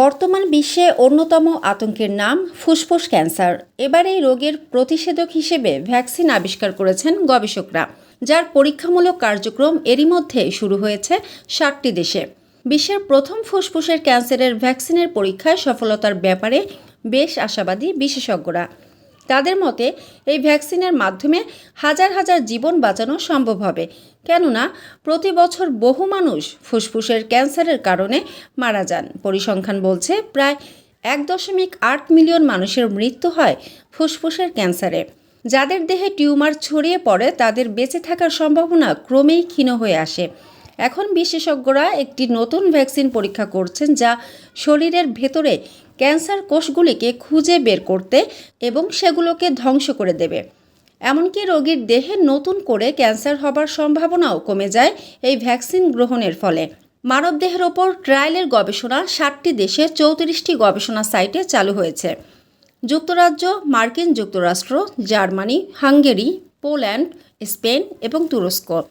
বর্তমান বিশ্বে অন্যতম আতঙ্কের নাম ফুসফুস ক্যান্সার। এবার এই রোগের প্রতিষেধক হিসেবে ভ্যাকসিন আবিষ্কার করেছেন গবেষকরা, যার পরীক্ষামূলক কার্যক্রম এরই মধ্যে শুরু হয়েছে ষাটটি দেশে। বিশ্বের প্রথম ফুসফুসের ক্যান্সারের ভ্যাকসিনের পরীক্ষায় সফলতার ব্যাপারে বেশ আশাবাদী বিশেষজ্ঞরা। তাদের মতে, এই ভ্যাকসিনের মাধ্যমে হাজার হাজার জীবন বাঁচানো সম্ভব হবে। কেননা, প্রতি বছর বহু মানুষ ফুসফুসের ক্যান্সারের কারণে মারা যান। পরিসংখ্যান বলছে, প্রায় এক দশমিক আট মিলিয়ন মানুষের মৃত্যু হয় ফুসফুসের ক্যান্সারে। যাদের দেহে টিউমার ছড়িয়ে পড়ে, তাদের বেঁচে থাকার সম্ভাবনা ক্রমেই ক্ষীণ হয়ে আসে। এখন বিশেষজ্ঞরা একটি নতুন ভ্যাকসিন পরীক্ষা করছেন যা শরীরের ভেতরে ক্যান্সার কোষগুলিকে খুঁজে বের করতে এবং সেগুলোকে ধ্বংস করে দেবে। এমনকি রোগীর দেহে নতুন করে ক্যান্সার হবার সম্ভাবনাও কমে যায় এই ভ্যাকসিন গ্রহণের ফলে। মানবদেহের ওপর ট্রায়ালের গবেষণা ষাটটি দেশে চৌত্রিশটি গবেষণা সাইটে চালু হয়েছে। যুক্তরাজ্য, মার্কিন যুক্তরাষ্ট্র, জার্মানি, হাঙ্গেরি, পোল্যান্ড, স্পেন এবং তুরস্ক।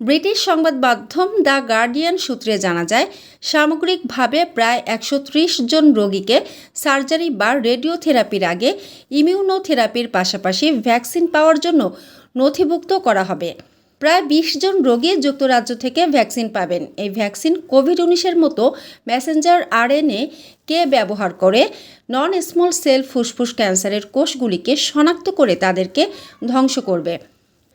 ব্রিটিশ সংবাদ মাধ্যম দ্য গার্ডিয়ান সূত্রে জানা যায়, সামগ্রিকভাবে প্রায় একশো ত্রিশ জন রোগীকে সার্জারি বা রেডিওথেরাপির আগে ইমিউনোথেরাপির পাশাপাশি ভ্যাকসিন পাওয়ার জন্য নথিভুক্ত করা হবে। প্রায় বিশ জন রোগী যুক্তরাজ্য থেকে ভ্যাকসিন পাবেন। এই ভ্যাকসিন কোভিড উনিশের মতো মেসেঞ্জার আরএনএ কে ব্যবহার করে নন স্মল সেল ফুসফুস ক্যান্সারের কোষগুলিকে শনাক্ত করে তাদেরকে ধ্বংস করবে।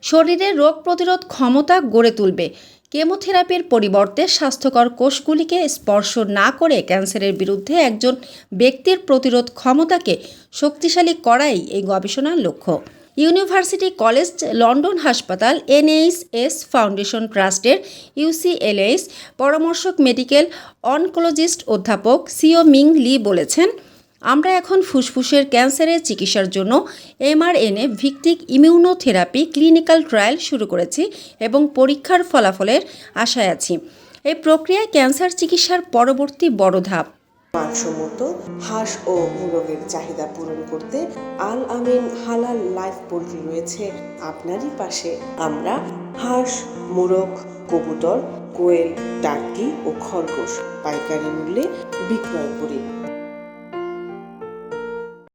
শরীরে রোগ প্রতিরোধ ক্ষমতা গড়ে তুলবে। কেমোথেরাপির পরিবর্তে স্বাস্থ্যকর কোষগুলিকে স্পর্শ না করে ক্যান্সারের বিরুদ্ধে একজন ব্যক্তির প্রতিরোধ ক্ষমতাকে শক্তিশালী করাই এই গবেষণার লক্ষ্য। ইউনিভার্সিটি কলেজ, লন্ডন হাসপাতাল, এনএইচএস ফাউন্ডেশন ট্রাস্টের ইউসিএলএস পরামর্শক মেডিকেল অনকোলজিস্ট অধ্যাপক সিও মিং লি বলেছেন আমরা এখন ফুসফুসের ক্যান্সারের চিকিৎসার জন্য এমআরএনএ ভিত্তিক ইমিউনোথেরাপি ক্লিনিক্যাল ট্রায়াল শুরু করেছি এবং পরীক্ষার ফলাফলের আশায় আছি। এই প্রক্রিয়ায় ক্যান্সার চিকিৎসার পরবর্তী বড় ধাপ। মানসম্মত হাঁস ও মুরগের চাহিদা পূরণ করতে আল আমিন হালাল লাইফ পোল্ট্রি রয়েছে আপনারই পাশে। আমরা হাঁস, মুরগ, কবুতর, কোয়েল টার্কি ও খরগোশ পাইকারি মূল্যে বিক্রয় করি।